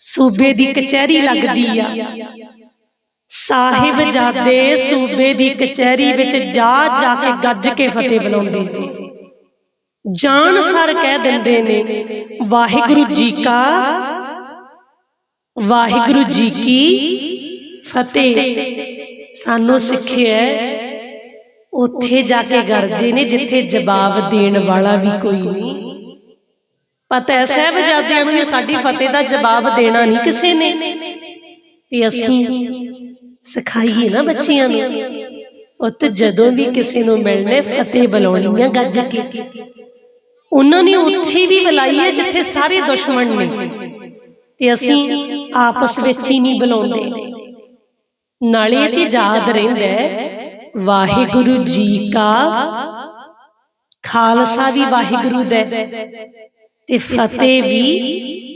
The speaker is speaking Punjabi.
ਸੂਬੇ ਦੀ ਕਚਹਿਰੀ ਲੱਗਦੀ ਆ। ਸਾਹਿਬ ਜਾਦੇ ਸੂਬੇ ਦੀ ਕਚਹਿਰੀ ਵਿੱਚ ਜਾ ਜਾ ਕੇ ਗੱਜ ਕੇ ਫਤਿਹ ਬੁਲਾਉਂਦੇ ਨੇ। ਜਾਣ ਸਰ ਕਹਿ ਦਿੰਦੇ ਨੇ, ਵਾਹਿਗੁਰੂ ਜੀ ਕਾ, ਵਾਹਿਗੁਰੂ ਜੀ ਕੀ ਫਤਿਹ। ਸਾਨੂੰ ਸਿੱਖਿਆ ਉੱਥੇ ਜਾ ਕੇ ਗਰਜੇ ਨੇ, ਜਿੱਥੇ ਜਵਾਬ ਦੇਣ ਵਾਲਾ ਵੀ ਕੋਈ ਨਹੀਂ। ਪਤਾ ਹੈ ਸਾਹਿਬਜ਼ਾਦਿਆਂ ਨੂੰ ਸਾਡੀ ਫਤਿਹ ਦਾ ਜਵਾਬ ਦੇਣਾ ਨਹੀਂ ਕਿਸੇ ਨੇ। ਤੇ ਅਸੀਂ ਸਿਖਾਈਏ ਨਾ ਬੱਚਿਆਂ ਨੂੰ। ਉੱਤ ਜਦੋਂ ਵੀ ਕਿਸੇ ਨੂੰ ਮਿਲਣੇ ਫਤਿਹ ਬੁਲਾਉਣੀ ਆ ਗੱਜ ਕੇ। ਉਹਨਾਂ ਨੇ ਉੱਥੇ ਵੀ ਬੁਲਾਈ ਹੈ ਜਿੱਥੇ ਸਾਰੇ ਦੁਸ਼ਮਣ ਨੇ। ਤੇ ਅਸੀਂ ਆਪਸ ਵਿੱਚ ਹੀ ਨਹੀਂ ਬੁਲਾਉਂਦੇ। ਨਾਲੇ ਤੇ ਯਾਦ ਰਹਿੰਦਾ ਵਾਹਿਗੁਰੂ ਜੀ ਕਾ ਖਾਲਸਾ ਵੀ ਵਾਹਿਗੁਰੂ ਦਾ ਤੇ ਫਤਿਹ ਵੀ